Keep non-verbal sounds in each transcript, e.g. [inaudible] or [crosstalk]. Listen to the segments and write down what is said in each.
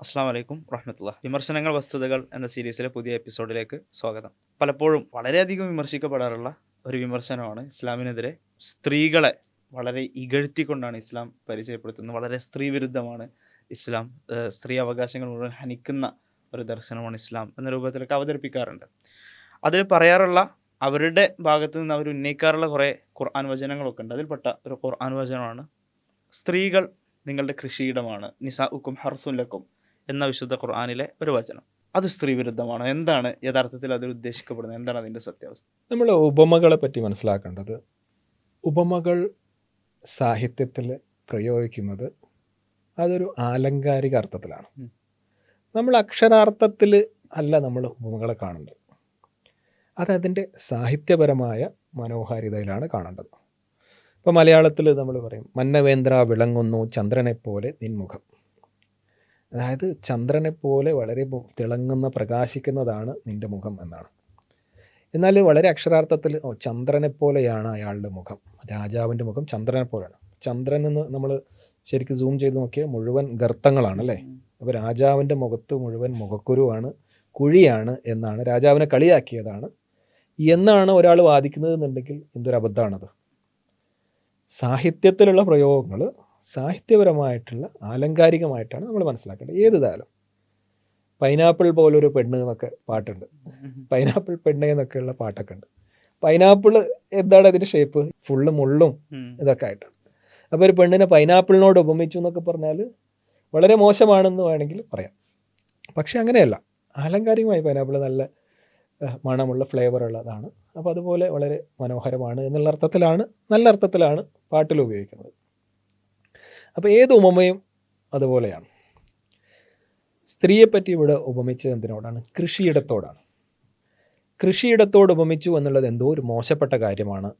അസ്സാം വലൈക്കും വറഹമത്തുള്ള വിമർശനങ്ങൾ വസ്തുതകൾ എന്ന സീരീസിലെ പുതിയ എപ്പിസോഡിലേക്ക് സ്വാഗതം. പലപ്പോഴും വളരെയധികം വിമർശിക്കപ്പെടാറുള്ള ഒരു വിമർശനമാണ് ഇസ്ലാമിനെതിരെ സ്ത്രീകളെ വളരെ ഇകഴ്ത്തിക്കൊണ്ടാണ് ഇസ്ലാം പരിചയപ്പെടുത്തുന്നത്. വളരെ സ്ത്രീ വിരുദ്ധമാണ് ഇസ്ലാം സ്ത്രീ അവകാശങ്ങൾ മുഴുവൻ ഹനിക്കുന്ന ഒരു ദർശനമാണ് ഇസ്ലാം എന്ന രൂപത്തിലൊക്കെ അവതരിപ്പിക്കാറുണ്ട്. അതിൽ പറയാറുള്ള അവരുടെ ഭാഗത്ത് നിന്ന് അവർ ഉന്നയിക്കാറുള്ള കുറേ ഖുർആൻ വചനങ്ങളൊക്കെ ഉണ്ട്. അതിൽപ്പെട്ട ഒരു ഖുർആൻ വചനമാണ് സ്ത്രീകൾ നിങ്ങളുടെ കൃഷിയിടമാണ് നിസാ ഉക്കും ഹർസുല്ലക്കും എന്ന വിശുദ്ധ ഖുർആാനിലെ ഒരു വചനം. അത് സ്ത്രീ വിരുദ്ധമാണ്. എന്താണ് യഥാർത്ഥത്തിൽ അതിൽ ഉദ്ദേശിക്കപ്പെടുന്നത്? എന്താണ് അതിന്റെ സത്യാവസ്ഥ? നമ്മൾ ഉപമകളെ പറ്റി മനസ്സിലാക്കേണ്ടത് ഉപമകൾ സാഹിത്യത്തിൽ പ്രയോഗിക്കുന്നത് അതൊരു ആലങ്കാരിക അർത്ഥത്തിലാണ്. നമ്മൾ അക്ഷരാർത്ഥത്തിൽ അല്ല നമ്മൾ ഉപമകളെ കാണേണ്ടത് അത് അതിന്റെ സാഹിത്യപരമായ മനോഹാരിതയിലാണ് കാണേണ്ടത്. ഇപ്പോൾ മലയാളത്തിൽ നമ്മൾ പറയും മന്നവേന്ദ്ര വിളങ്ങുന്നു ചന്ദ്രനെപ്പോലെ നിൻമുഖം. അതായത് ചന്ദ്രനെ പോലെ വളരെ തിളങ്ങുന്ന പ്രകാശിക്കുന്നതാണ് നിന്റെ മുഖം എന്നാണ്. എന്നാൽ വളരെ അക്ഷരാർത്ഥത്തിൽ ഓ ചന്ദ്രനെ പോലെയാണ് അയാളുടെ മുഖം. രാജാവിന്റെ മുഖം ചന്ദ്രനെ പോലെയാണ്. ചന്ദ്രൻ എന്ന് നമ്മൾ ശരിക്കും സൂം ചെയ്ത് നോക്കിയാൽ മുഴുവൻ ഗർത്തങ്ങളാണ് അല്ലേ അപ്പോൾ രാജാവിന്റെ മുഖത്ത് മുഴുവൻ മുഖക്കുരുവാണ് കുഴിയാണ് എന്നാണ് രാജാവിനെ കളിയാക്കിയതാണ്. എന്നാണ് ഒരാൾ വാദിക്കുന്നത് എന്നുണ്ടെങ്കിൽ എന്തൊരു അബദ്ധമാണത്? സാഹിത്യത്തിലുള്ള പ്രയോഗങ്ങൾ സാഹിത്യപരമായിട്ടുള്ള ആലങ്കാരികമായിട്ടാണ് നമ്മൾ മനസ്സിലാക്കേണ്ടത്. ഏത് താലം പൈനാപ്പിൾ പോലൊരു പെണ്ണ് എന്നൊക്കെ പാട്ടുണ്ട്. പൈനാപ്പിൾ പെണ്ണ് എന്നൊക്കെയുള്ള പാട്ടൊക്കെ ഉണ്ട്. പൈനാപ്പിൾ എന്താണ് അതിന്റെ ഷേപ്പ് ഫുള്ള് മുള്ളും ഇതൊക്കെ ആയിട്ടാണ് അപ്പോൾ ഒരു പെണ്ണിനെ പൈനാപ്പിളിനോട് ഉപമിച്ചു എന്നൊക്കെ പറഞ്ഞാൽ വളരെ മോശമാണെന്ന് വേണമെങ്കിൽ പറയാം. പക്ഷെ അങ്ങനെയല്ല. ആലങ്കാരികമായി പൈനാപ്പിൾ നല്ല മണമുള്ള ഫ്ലേവർ ഉള്ളതാണ്. അപ്പോൾ അതുപോലെ വളരെ മനോഹരമാണ് എന്നുള്ള അർത്ഥത്തിലാണ് നല്ല അർത്ഥത്തിലാണ് പാട്ടിൽ ഉപയോഗിക്കുന്നത്. അപ്പോൾ ഏത് ഉപമയും അതുപോലെയാണ്. സ്ത്രീയെപ്പറ്റി ഇവിടെ ഉപമിച്ചത് എന്തിനോടാണ്? കൃഷിയിടത്തോടാണ്. കൃഷിയിടത്തോട് ഉപമിച്ചു എന്നുള്ളത് എന്തോ ഒരു മോശപ്പെട്ട കാര്യമാണ്.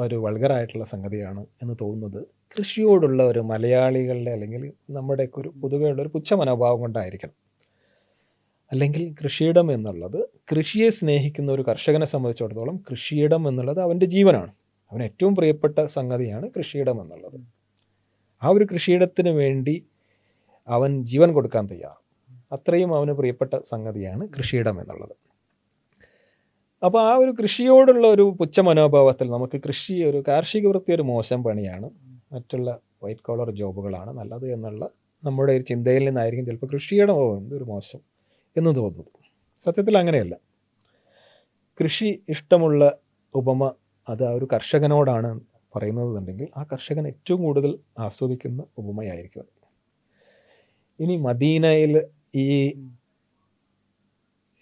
ഒരു വൾഗറായിട്ടുള്ള സംഗതിയാണ് എന്ന് തോന്നുന്നത്. കൃഷിയോടുള്ള ഒരു മലയാളികളുടെ അല്ലെങ്കിൽ നമ്മുടെയൊക്കെ ഒരു പൊതുവെയുള്ള ഒരു പുച്ഛ മനോഭാവം കൊണ്ടായിരിക്കണം. അല്ലെങ്കിൽ കൃഷിയിടം എന്നുള്ളത് കൃഷിയെ സ്നേഹിക്കുന്ന ഒരു കർഷകനെ സംബന്ധിച്ചിടത്തോളം കൃഷിയിടം എന്നുള്ളത് അവന്റെ ജീവനാണ്. അവന് ഏറ്റവും പ്രിയപ്പെട്ട സംഗതിയാണ് കൃഷിയിടം എന്നുള്ളത്. ആ ഒരു കൃഷിയിടത്തിന് വേണ്ടി അവൻ ജീവൻ കൊടുക്കാൻ തയ്യാർ അത്രയും അവന് പ്രിയപ്പെട്ട സംഗതിയാണ് കൃഷിയിടം എന്നുള്ളത്. അപ്പോൾ ആ ഒരു കൃഷിയോടുള്ള ഒരു പുച്ഛ മനോഭാവത്തിൽ നമുക്ക് കൃഷി ഒരു കാർഷിക വൃത്തി ഒരു മോശം പണിയാണ്. മറ്റുള്ള വൈറ്റ് കോളർ ജോബുകളാണ് നല്ലത് എന്നുള്ള നമ്മുടെ ഒരു ചിന്തയിൽ നിന്നായിരിക്കും ചിലപ്പോൾ കൃഷിയിടം പോകുന്നത് ഒരു മോശം എന്ന് തോന്നുന്നത്. സത്യത്തിൽ അങ്ങനെയല്ല. കൃഷി ഇഷ്ടമുള്ള ഉപമ അത് ആ ഒരു കർഷകനോടാണ് പറയുന്നതെന്നുണ്ടെങ്കിൽ ആ കർഷകൻ ഏറ്റവും കൂടുതൽ ആസ്വദിക്കുന്ന ഉപമയായിരിക്കും അത്. ഇനി മദീനയിൽ ഈ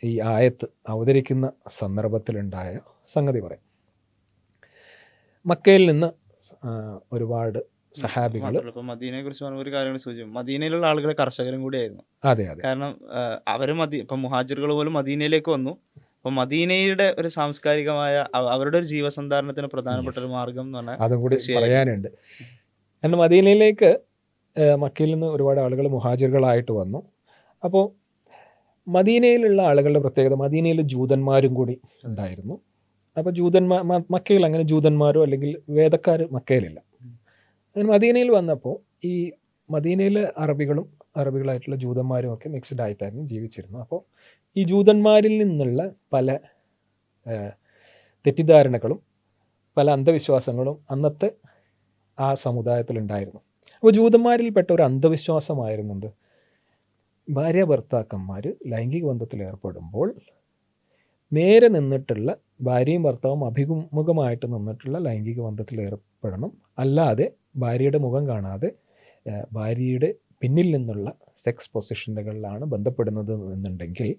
ഈ ആയത്ത് അവതരിക്കുന്ന സന്ദർഭത്തിലുണ്ടായ സംഗതി പറയാം. മക്കയിൽ നിന്ന് ഒരുപാട് സഹാബികൾ മദീനയെ കുറിച്ച് പറഞ്ഞ ഒരു കാര്യങ്ങൾ സൂചിക്കും മദീനയിലുള്ള ആളുകൾ കർഷകരും കൂടിയായിരുന്നു. അതെ അതെ. കാരണം അവർ മതി മദീ ഇപ്പൊ മുഹാജിറുകൾ പോലും മദീനയിലേക്ക് വന്നു. അപ്പൊ മദീനയുടെ ഒരു സാംസ്കാരികമായ അവരുടെ ഒരു ജീവസന്ധാരണത്തിന് പ്രധാനപ്പെട്ട ഒരു മാർഗം എന്ന് പറഞ്ഞാൽ അതും കൂടി. പറയാനുണ്ട്. കാരണം മദീനയിലേക്ക് മക്കയിൽ നിന്ന് ഒരുപാട് ആളുകൾ മുഹാജിറുകളായിട്ട് വന്നു. അപ്പോൾ മദീനയിലുള്ള ആളുകളുടെ പ്രത്യേകത മദീനയിൽ ജൂതന്മാരും കൂടി ഉണ്ടായിരുന്നു. അപ്പോൾ ജൂതന്മാർ മക്കയിൽ അങ്ങനെ ജൂതന്മാരോ അല്ലെങ്കിൽ വേദക്കാർ മക്കയിലില്ല. അങ്ങനെ മദീനയിൽ വന്നപ്പോൾ ഈ മദീനയിലെ അറബികളും അറബികളായിട്ടുള്ള ജൂതന്മാരും ഒക്കെ മിക്സ്ഡ് ആയിട്ടായിരുന്നു ജീവിച്ചിരുന്നത്. അപ്പോൾ ഈ ജൂതന്മാരിൽ നിന്നുള്ള പല തെറ്റിദ്ധാരണകളും പല അന്ധവിശ്വാസങ്ങളും അന്നത്തെ ആ സമുദായത്തിലുണ്ടായിരുന്നു. അപ്പോൾ ജൂതന്മാരിൽപ്പെട്ട ഒരു അന്ധവിശ്വാസമായിരുന്നത് ഭാര്യ ഭർത്താക്കന്മാർ ലൈംഗിക ബന്ധത്തിൽ ഏർപ്പെടുമ്പോൾ നേരെ നിന്നിട്ടുള്ള ഭാര്യയും ഭർത്താവും അഭിമുഖമായിട്ട് നിന്നിട്ടുള്ള ലൈംഗിക ബന്ധത്തിൽ ഏർപ്പെടണം. അല്ലാതെ ഭാര്യയുടെ മുഖം കാണാതെ ഭാര്യയുടെ പിന്നിൽ നിന്നുള്ള സെക്സ് പൊസിഷനുകളിലാണ് ബന്ധപ്പെടുന്നത് എന്നുണ്ടെങ്കിൽ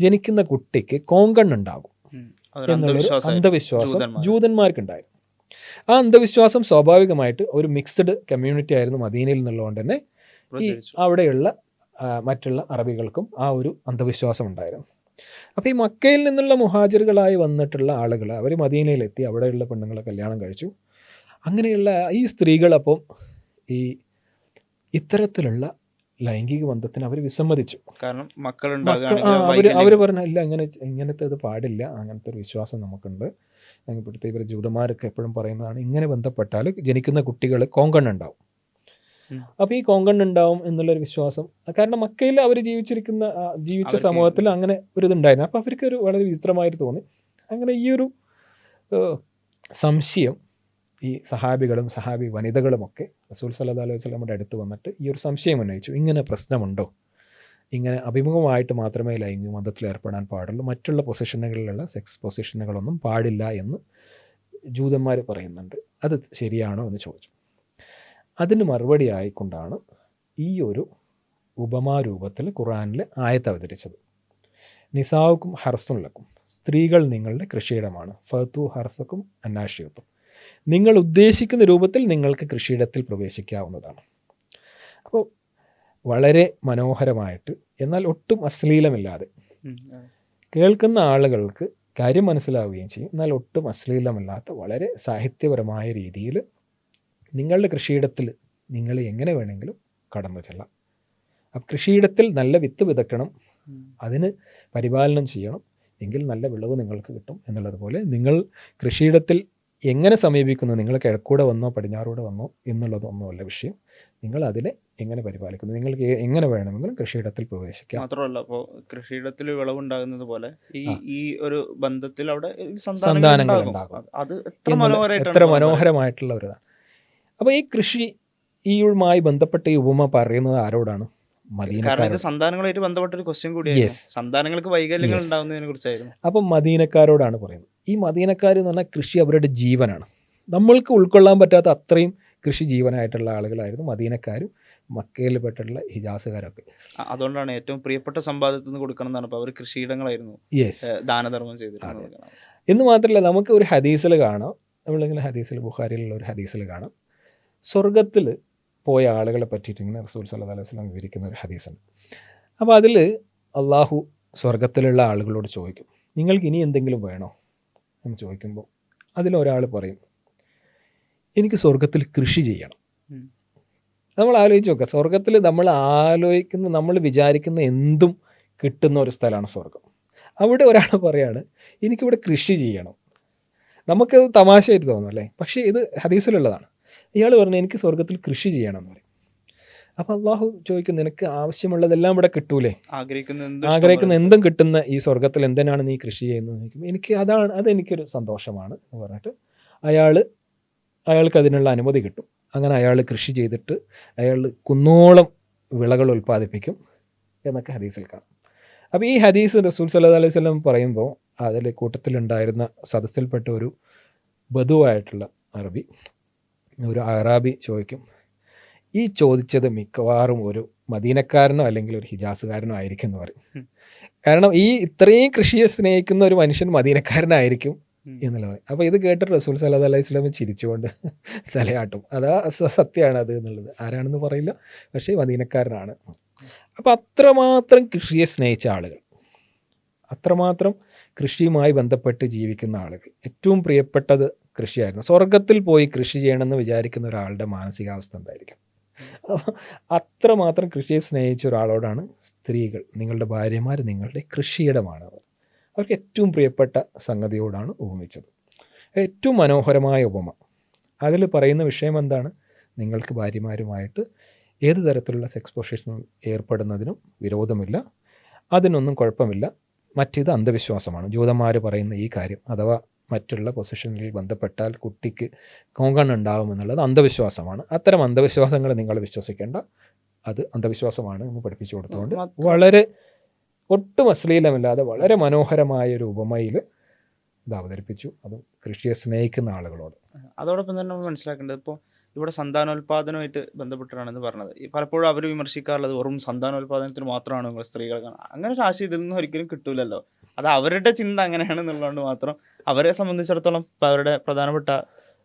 ജനിക്കുന്ന കുട്ടിക്ക് കോങ്കണ്ണുണ്ടാകും ഉണ്ടാകും എന്നുള്ളൊരു അന്ധവിശ്വാസം അന്ധവിശ്വാസം ജൂതന്മാർ. ജൂതന്മാർക്കുണ്ടായിരുന്നു. ആ അന്ധവിശ്വാസം സ്വാഭാവികമായിട്ട് ഒരു മിക്സ്ഡ് കമ്മ്യൂണിറ്റി ആയിരുന്നു മദീനയിൽ നിന്നുള്ളതുകൊണ്ട് തന്നെ ഈ അവിടെയുള്ള മറ്റുള്ള അറബികൾക്കും ആ ഒരു അന്ധവിശ്വാസം ഉണ്ടായിരുന്നു. അപ്പോൾ ഈ മക്കയിൽ നിന്നുള്ള മുഹാജിറുകളായി വന്നിട്ടുള്ള ആളുകൾ അവർ മദീനയിലെത്തി അവിടെയുള്ള പെണ്ണുങ്ങളെ കല്യാണം കഴിച്ചു. അങ്ങനെയുള്ള ഈ സ്ത്രീകളപ്പം ഈ ഇത്തരത്തിലുള്ള ലൈംഗിക ബന്ധത്തിന് അവർ വിസമ്മതിച്ചു. കാരണം മക്കൾ അവർ അവർ പറഞ്ഞ ഇല്ല അങ്ങനെ ഇങ്ങനത്തെ ഇത് പാടില്ല അങ്ങനത്തെ ഒരു വിശ്വാസം നമുക്കുണ്ട്. ഇപ്പോഴത്തെ ഇവർ ജൂതന്മാരൊക്കെ എപ്പോഴും പറയുന്നതാണ് ഇങ്ങനെ ബന്ധപ്പെട്ടാൽ ജനിക്കുന്ന കുട്ടികൾ കോങ്കണ്ണുണ്ടാവും. ഉം. അപ്പോൾ ഈ കോങ്കണ്ണുണ്ടാവും ഉണ്ടാവും എന്നുള്ളൊരു വിശ്വാസം കാരണം മക്കയിൽ അവർ ജീവിച്ചിരിക്കുന്ന ജീവിച്ച സമൂഹത്തിൽ അങ്ങനെ ഒരു ഇതുണ്ടായിരുന്നു. അപ്പോൾ അവർക്ക് ഒരു വളരെ വിചിത്രമായിട്ട് തോന്നി. അങ്ങനെ ഈ ഒരു സംശയം ഈ സഹാബികളും സഹാബി വനിതകളുമൊക്കെ റസൂൽ സല്ലാ അലൈഹി വസല്ലമയുടെ അടുത്ത് വന്നിട്ട് ഈ ഒരു സംശയം ഉന്നയിച്ചു. ഇങ്ങനെ പ്രശ്നമുണ്ടോ? ഇങ്ങനെ അഭിമുഖമായിട്ട് മാത്രമേ ലൈംഗിക മതത്തിൽ ഏർപ്പെടാൻ പാടുള്ളൂ. മറ്റുള്ള പൊസിഷനുകളിലുള്ള സെക്സ് പൊസിഷനുകളൊന്നും പാടില്ല എന്ന് ജൂതന്മാർ പറയുന്നുണ്ട്. അത് ശരിയാണോ എന്ന് ചോദിച്ചു. അതിന് മറുപടി ആയിക്കൊണ്ടാണ് ഈ ഒരു ഉപമാരൂപത്തിൽ ഖുറാനിൽ ആയത്ത് അവതരിച്ചത്. നിസാവുക്കും ഹർസുല്ലക്കും സ്ത്രീകൾ നിങ്ങളുടെ കൃഷിയിടമാണ്. ഫത്തു ഹർസക്കും അന്നാഷിയത്തും. നിങ്ങൾ ഉദ്ദേശിക്കുന്ന രൂപത്തിൽ നിങ്ങൾക്ക് കൃഷിയിടത്തിൽ പ്രവേശിക്കാവുന്നതാണ്. അപ്പോൾ വളരെ മനോഹരമായിട്ട് എന്നാൽ ഒട്ടും അശ്ലീലമില്ലാതെ കേൾക്കുന്ന ആളുകൾക്ക് കാര്യം മനസ്സിലാവുകയും ചെയ്യും. എന്നാൽ ഒട്ടും അശ്ലീലമല്ലാത്ത വളരെ സാഹിത്യപരമായ രീതിയിൽ നിങ്ങളുടെ കൃഷിയിടത്തിൽ നിങ്ങൾ എങ്ങനെ വേണമെങ്കിലും കടന്നു ചെല്ലാം. അപ്പം കൃഷിയിടത്തിൽ നല്ല വിത്ത് വിതക്കണം. അതിന് പരിപാലനം ചെയ്യണം എങ്കിൽ നല്ല വിളവ് നിങ്ങൾക്ക് കിട്ടും എന്നുള്ളതുപോലെ നിങ്ങൾ കൃഷിയിടത്തിൽ എങ്ങനെ സമീപിക്കുന്നു? നിങ്ങൾ കിഴക്കൂടെ വന്നോ? പടിഞ്ഞാറൂടെ വന്നോ? എന്നുള്ളതൊന്നുമല്ല വിഷയം. നിങ്ങൾ അതിനെ എങ്ങനെ പരിപാലിക്കുന്നു? നിങ്ങൾക്ക് എങ്ങനെ വേണമെങ്കിലും കൃഷിയിടത്തിൽ പ്രവേശിക്കാം. മാത്രമല്ല അപ്പോൾ കൃഷിയിടത്തിൽ വിളവുണ്ടാകുന്നത് പോലെ ഈ ഈ ഒരു ബന്ധത്തിൽ അവിടെ സന്താനങ്ങൾ ഉണ്ടാകും. അത് എത്ര മനോഹരമായിട്ടുള്ള ഒരു ഇതാണ്. അപ്പോൾ ഈ കൃഷി ഈയുമായി ബന്ധപ്പെട്ട ഈ ഉപമ പറയുന്നത് ആരോടാണ്? സന്താനങ്ങളായിട്ട് ബന്ധപ്പെട്ട ഒരു ക്വസ്റ്റ്യൻ കൂടിയാണ്. സന്താനങ്ങൾക്ക് വൈകല്യങ്ങൾ. ഉണ്ടാകുന്നതിനെ കുറിച്ചായിരുന്നു. അപ്പം മദീനക്കാരോടാണ് പറയുന്നത്. ഈ മദീനക്കാർ എന്ന് പറഞ്ഞാൽ കൃഷി അവരുടെ ജീവനാണ്. നമ്മൾക്ക് ഉൾക്കൊള്ളാൻ പറ്റാത്ത അത്രയും കൃഷി ജീവനായിട്ടുള്ള ആളുകളായിരുന്നു മദീനക്കാരും മക്കയിൽ പെട്ടുള്ള ഹിജാസുകാരൊക്കെ. അതുകൊണ്ടാണ് ഏറ്റവും പ്രിയപ്പെട്ട സമ്പാദ്യത്തിൽ നിന്ന് കൊടുക്കണം എന്നാണ് അവർ കൃഷിയിടങ്ങളായിരുന്നു യെസ് ദാനധർമ്മം ചെയ്തിരുന്നത്. എന്ന് മാത്രമല്ല നമുക്ക് ഒരു ഹദീസിൽ കാണാം. നമ്മളിങ്ങനെ ഹദീസിൽ ബുഹാരിയിലുള്ള ഒരു ഹദീസിൽ കാണാം. സ്വർഗത്തിൽ പോയ ആളുകളെ പറ്റിയിട്ട് ഇങ്ങനെ റസൂൽ സല്ലല്ലാഹു അലൈഹി വസല്ലം വിവരിക്കുന്ന ഒരു ഹദീസുണ്ട് അപ്പോൾ അതിൽ അള്ളാഹു സ്വർഗത്തിലുള്ള ആളുകളോട് ചോദിക്കും നിങ്ങൾക്ക് ഇനി എന്തെങ്കിലും വേണോ? എന്ന് ചോദിക്കുമ്പോൾ അതിലൊരാൾ പറയും എനിക്ക് സ്വർഗത്തിൽ കൃഷി ചെയ്യണം. നമ്മൾ ആലോചിച്ച് നോക്കുക സ്വർഗത്തിൽ നമ്മൾ ആലോചിക്കുന്ന നമ്മൾ വിചാരിക്കുന്ന എന്തും കിട്ടുന്ന ഒരു സ്ഥലമാണ് സ്വർഗം അവിടെ ഒരാൾ പറയാണ് എനിക്കിവിടെ കൃഷി ചെയ്യണം. നമുക്കത് തമാശയായിട്ട് തോന്നും അല്ലേ? പക്ഷേ ഇത് ഹദീസിലുള്ളതാണ്. ഇയാൾ പറഞ്ഞു എനിക്ക് സ്വർഗത്തിൽ കൃഷി ചെയ്യണം എന്ന് പറയും. അപ്പോൾ അള്ളാഹു ചോദിക്കും നിനക്ക് ആവശ്യമുള്ളതെല്ലാം ഇവിടെ കിട്ടൂലേ? ആഗ്രഹിക്കുന്ന എന്ത് ആഗ്രഹിക്കുന്ന എന്തും കിട്ടുന്ന ഈ സ്വർഗത്തിൽ എന്തിനാണ് നീ കൃഷി ചെയ്യുന്നത് എനിക്ക് അതാണ് അതെനിക്കൊരു സന്തോഷമാണ് എന്ന് പറഞ്ഞിട്ട് അയാൾ അയാൾക്ക് അതിനുള്ള അനുമതി കിട്ടും. അങ്ങനെ അയാൾ കൃഷി ചെയ്തിട്ട് അയാൾ കുന്നോളം വിളകൾ ഉൽപ്പാദിപ്പിക്കും എന്നൊക്കെ ഹദീസിൽ കാണാം. അപ്പോൾ ഈ ഹദീസ് റസൂൽ സല്ലാ അലൈഹി സ്വലം പറയുമ്പോൾ അതിൽ കൂട്ടത്തിലുണ്ടായിരുന്ന സദസ്സിൽപ്പെട്ട ഒരു ബധുവായിട്ടുള്ള അറബി ഒരു അറാബി ചോദിക്കും ഈ ചോദിച്ചത് മിക്കവാറും ഒരു മദീനക്കാരനോ അല്ലെങ്കിൽ ഒരു ഹിജാസുകാരനോ ആയിരിക്കും എന്ന് പറയും. കാരണം ഈ ഇത്രയും കൃഷിയെ സ്നേഹിക്കുന്ന ഒരു മനുഷ്യൻ മദീനക്കാരനായിരിക്കും. എന്നുള്ള പറയും. അപ്പോൾ ഇത് കേട്ടിട്ട് റസൂൽ സല്ലല്ലാഹു അലൈഹി സ്വലാമി ചിരിച്ചുകൊണ്ട് [laughs] തലയാട്ടും. അതാ സത്യമാണ് അത് എന്നുള്ളത്. ആരാണെന്ന് പറയില്ല. പക്ഷേ മദീനക്കാരനാണ്. അപ്പോൾ അത്രമാത്രം കൃഷിയെ സ്നേഹിച്ച ആളുകൾ അത്രമാത്രം കൃഷിയുമായി ബന്ധപ്പെട്ട് ജീവിക്കുന്ന ആളുകൾ ഏറ്റവും പ്രിയപ്പെട്ടത് കൃഷിയായിരുന്നു. സ്വർഗത്തിൽ പോയി കൃഷി ചെയ്യണമെന്ന് വിചാരിക്കുന്ന ഒരാളുടെ മാനസികാവസ്ഥ എന്തായിരിക്കും? [laughs] അത്രമാത്രം കൃഷിയെ സ്നേഹിച്ച ഒരാളോടാണ് സ്ത്രീകൾ. നിങ്ങളുടെ ഭാര്യമാർ നിങ്ങളുടെ കൃഷിയിടമാണ്. അവർ അവർക്ക് ഏറ്റവും പ്രിയപ്പെട്ട സംഗതിയോടാണ് ഉപമിച്ചത് ഏറ്റവും മനോഹരമായ ഉപമ. അതിൽ പറയുന്ന വിഷയം എന്താണ്? നിങ്ങൾക്ക് ഭാര്യമാരുമായിട്ട് ഏത് തരത്തിലുള്ള സെക്സ് പൊസിഷനും ഏർപ്പെടുന്നതിനും വിരോധമില്ല. അതിനൊന്നും കുഴപ്പമില്ല. മറ്റേത് അന്ധവിശ്വാസമാണ്. ജൂതന്മാർ പറയുന്ന ഈ കാര്യം. അഥവാ മറ്റുള്ള പൊസിഷനിൽ ബന്ധപ്പെട്ടാൽ കുട്ടിക്ക് കോങ്കണ്ണ് ഉണ്ടാകുമെന്നുള്ളത് അന്ധവിശ്വാസമാണ്. അത്തരം അന്ധവിശ്വാസങ്ങൾ നിങ്ങൾ വിശ്വസിക്കേണ്ട. അത് അന്ധവിശ്വാസമാണ് എന്ന് പഠിപ്പിച്ചു കൊടുത്തുകൊണ്ട് വളരെ ഒട്ടും അശ്ലീലമില്ലാതെ വളരെ മനോഹരമായ ഒരു ഉപമയിൽ ഇത് അവതരിപ്പിച്ചു. അത് കൃഷിയെ സ്നേഹിക്കുന്ന ആളുകളോട്. അതോടൊപ്പം തന്നെ നമ്മൾ മനസ്സിലാക്കേണ്ടത് ഇപ്പോൾ ഇവിടെ സന്താനോൽപാദനമായിട്ട് ബന്ധപ്പെട്ടാണെന്ന് പറഞ്ഞത്. പലപ്പോഴും അവർ വിമർശിക്കാറുള്ളത് വെറും സന്താനോൽപാദനത്തിന് മാത്രമാണ് നിങ്ങൾ സ്ത്രീകൾ അങ്ങനെ ഒരു ആശയം ഇതിൽ നിന്നും ഒരിക്കലും കിട്ടൂലല്ലോ. അത് അവരുടെ ചിന്ത അങ്ങനെയാണ് എന്നുള്ളതുകൊണ്ട് മാത്രം അവരെ സംബന്ധിച്ചിടത്തോളം ഇപ്പം അവരുടെ പ്രധാനപ്പെട്ട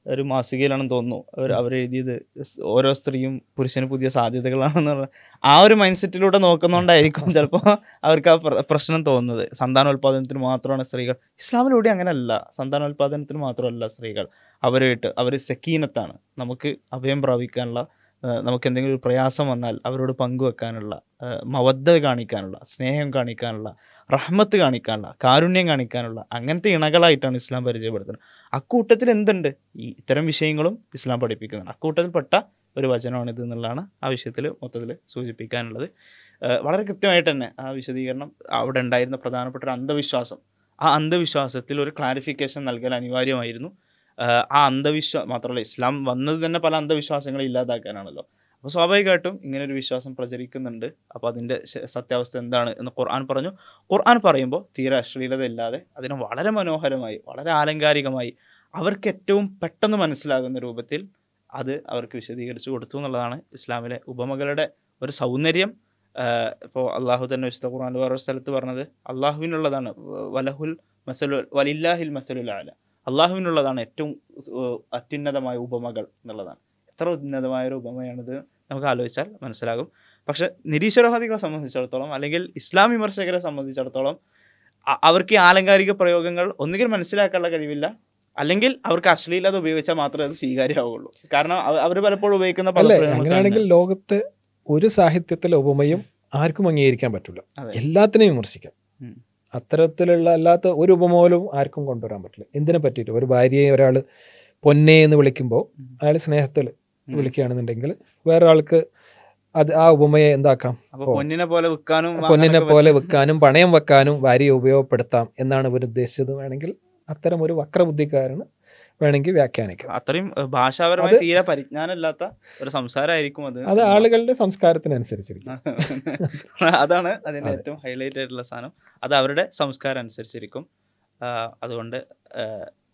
ഒരു മാസികയിലാണെന്ന് തോന്നുന്നു. അവർ അവരെഴുതിയത് സ് ഓരോ സ്ത്രീയും പുരുഷന് പുതിയ സാധ്യതകളാണെന്നുള്ള ആ ഒരു മൈൻഡ് സെറ്റിലൂടെ നോക്കുന്നതുകൊണ്ടായിരിക്കും ചിലപ്പോൾ അവർക്ക് ആ പ്രശ്നം തോന്നുന്നത്. സന്താനോൽപാദനത്തിന് മാത്രമാണ് സ്ത്രീകൾ. ഇസ്ലാമിലൂടെ അങ്ങനെയല്ല. സന്താനോൽപാദനത്തിന് മാത്രമല്ല സ്ത്രീകൾ. അവരുമായിട്ട് അവർ സെക്കീനത്താണ്. നമുക്ക് അഭയം പ്രാപിക്കാനുള്ള നമുക്ക് എന്തെങ്കിലും ഒരു പ്രയാസം വന്നാൽ അവരോട് പങ്കുവെക്കാനുള്ള മവദ്ദ കാണിക്കാനുള്ള സ്നേഹം കാണിക്കാനുള്ള റഹ്മത്ത് കാണിക്കാനുള്ള കാരുണ്യം കാണിക്കാനുള്ള അങ്ങനത്തെ ഇണകളായിട്ടാണ് ഇസ്ലാം പരിചയപ്പെടുത്തുന്നത്. അക്കൂട്ടത്തിൽ എന്തുണ്ട്? ഈ ഇത്തരം വിഷയങ്ങളും ഇസ്ലാം പഠിപ്പിക്കുന്നുണ്ട്. അക്കൂട്ടത്തിൽപ്പെട്ട ഒരു വചനമാണിത് എന്നുള്ളതാണ് ആ വിഷയത്തിൽ മൊത്തത്തിൽ സൂചിപ്പിക്കാനുള്ളത്. വളരെ കൃത്യമായിട്ട് തന്നെ ആ വിശദീകരണം അവിടെ ഉണ്ടായിരുന്ന പ്രധാനപ്പെട്ട ഒരു അന്ധവിശ്വാസം. ആ അന്ധവിശ്വാസത്തിൽ ഒരു ക്ലാരിഫിക്കേഷൻ നൽകൽ അനിവാര്യമായിരുന്നു. ആ അന്ധവിശ്വാസം മാത്രമല്ല ഇസ്ലാം വന്നത് തന്നെ പല അന്ധവിശ്വാസങ്ങളെ ഇല്ലാതാക്കാനാണല്ലോ. അപ്പോൾ സ്വാഭാവികമായിട്ടും ഇങ്ങനെ ഒരു വിശ്വാസം പ്രചരിക്കുന്നുണ്ട്. അപ്പോൾ അതിന്റെ സത്യാവസ്ഥ എന്താണ് എന്ന് ഖുർആൻ പറഞ്ഞു. ഖുർആൻ പറയുമ്പോൾ തീരെ അശ്ലീലത ഇല്ലാതെ അതിനെ വളരെ മനോഹരമായി വളരെ ആലങ്കാരികമായി അവർക്ക് ഏറ്റവും പെട്ടെന്ന് മനസ്സിലാകുന്ന രൂപത്തിൽ അത് അവർക്ക് വിശദീകരിച്ചു കൊടുത്തു എന്നുള്ളതാണ് ഇസ്ലാമിലെ ഉപമകളുടെ ഒരു സൗന്ദര്യം. ഇപ്പോൾ അള്ളാഹു തന്നെ വിശുദ്ധ ഖുർആൻ വേറൊരു സ്ഥലത്ത് പറഞ്ഞത് അള്ളാഹുവിനുള്ളതാണ് വലഹുൽ മസലു വലില്ലാഹിൽ മസലുൽ ആല അള്ളാഹുവിനുള്ളതാണ് ഏറ്റവും അത്യുന്നതമായ ഉപമകൾ എന്നുള്ളതാണ്. എത്ര ഉന്നതമായ ഒരു ഉപമയാണിത് നമുക്ക് ആലോചിച്ചാൽ മനസ്സിലാകും. പക്ഷെ നിരീശ്വരവാദികളെ സംബന്ധിച്ചിടത്തോളം അല്ലെങ്കിൽ ഇസ്ലാം വിമർശകരെ സംബന്ധിച്ചിടത്തോളം അവർക്ക് ഈ ആലങ്കാരിക പ്രയോഗങ്ങൾ ഒന്നുകിൽ മനസ്സിലാക്കാനുള്ള കഴിവില്ല അല്ലെങ്കിൽ അവർക്ക് അശ്ലീലത ഉപയോഗിച്ചാൽ മാത്രമേ അത് സ്വീകാര്യമാവുള്ളൂ. കാരണം അവർ പലപ്പോഴും ഉപയോഗിക്കുന്ന പല അങ്ങനെയാണെങ്കിൽ ലോകത്ത് ഒരു സാഹിത്യത്തിലെ ഉപമയും ആർക്കും അംഗീകരിക്കാൻ പറ്റില്ല. എല്ലാത്തിനെയും വിമർശിക്കാം. അത്തരത്തിലുള്ള അല്ലാത്ത ഒരു ഉപമ പോലും ആർക്കും കൊണ്ടുവരാൻ പറ്റില്ല. എന്തിനെ പറ്റിയിട്ട്? ഒരു ഭാര്യയെ ഒരാൾ പൊന്നെ എന്ന് വിളിക്കുമ്പോൾ. അയാൾ സ്നേഹത്തിൽ വിളിക്കുകയാണെന്നുണ്ടെങ്കിൽ വേറൊരാൾക്ക് അത് ആ ഉപമയെ എന്താക്കാം? പൊന്നിനെ പോലെ വിൽക്കാനും പൊന്നിനെ പോലെ വെക്കാനും പണയം വെക്കാനും ഭാര്യയെ ഉപയോഗപ്പെടുത്താം എന്നാണ് ഇവർ ഉദ്ദേശിച്ചത് വേണമെങ്കിൽ അത്തരം ഒരു വക്രബുദ്ധിക്കാരന് വേണമെങ്കിൽ വ്യാഖ്യാനിക്കാം. അത്രയും ഭാഷാപരമായ തീരെ പരിജ്ഞാനമില്ലാത്ത ഒരു സംസാരമായിരിക്കും അത്. അത് ആളുകളുടെ സംസ്കാരത്തിനനുസരിച്ചിരിക്കും. അതാണ് അതിന്റെ ഏറ്റവും ഹൈലൈറ്റ് ആയിട്ടുള്ള സാധനം. അത് അവരുടെ സംസ്കാരം അനുസരിച്ചിരിക്കും. അതുകൊണ്ട്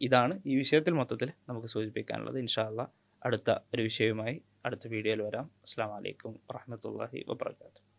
ഇതാണ് ഈ വിഷയത്തിൽ മൊത്തത്തിൽ നമുക്ക് സൂചിപ്പിക്കാനുള്ളത്. ഇൻഷാല്ല അടുത്ത ഒരു വിഷയവുമായി അടുത്ത വീഡിയോയിൽ വരാം. അസ്സാം വലൈക്കും വാഹമത്തല്ലാഹി വാബർക്കാത്തു